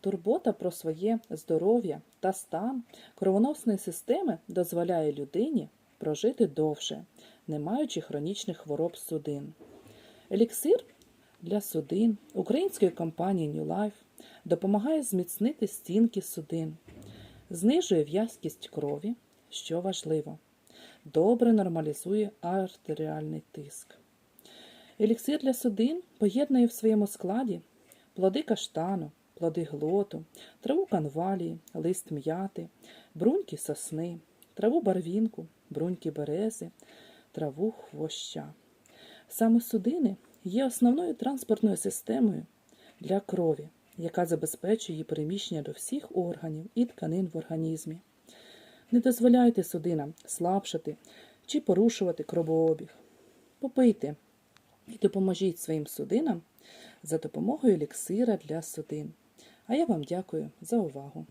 Турбота про своє здоров'я та стан кровоносної системи дозволяє людині прожити довше, не маючи хронічних хвороб судин. Еліксир для судин української компанії New Life допомагає зміцнити стінки судин, знижує в'язкість крові, що важливо, добре нормалізує артеріальний тиск. Еліксир для судин поєднує в своєму складі плоди каштану, плоди глоту, траву канвалії, лист м'яти, бруньки сосни, траву барвінку, бруньки берези, траву хвоща. Саме судини є основною транспортною системою для крові, яка забезпечує її переміщення до всіх органів і тканин в організмі. Не дозволяйте судинам слабшати чи порушувати кровообіг. Попийте і допоможіть своїм судинам за допомогою еліксира для судин. А я вам дякую за увагу.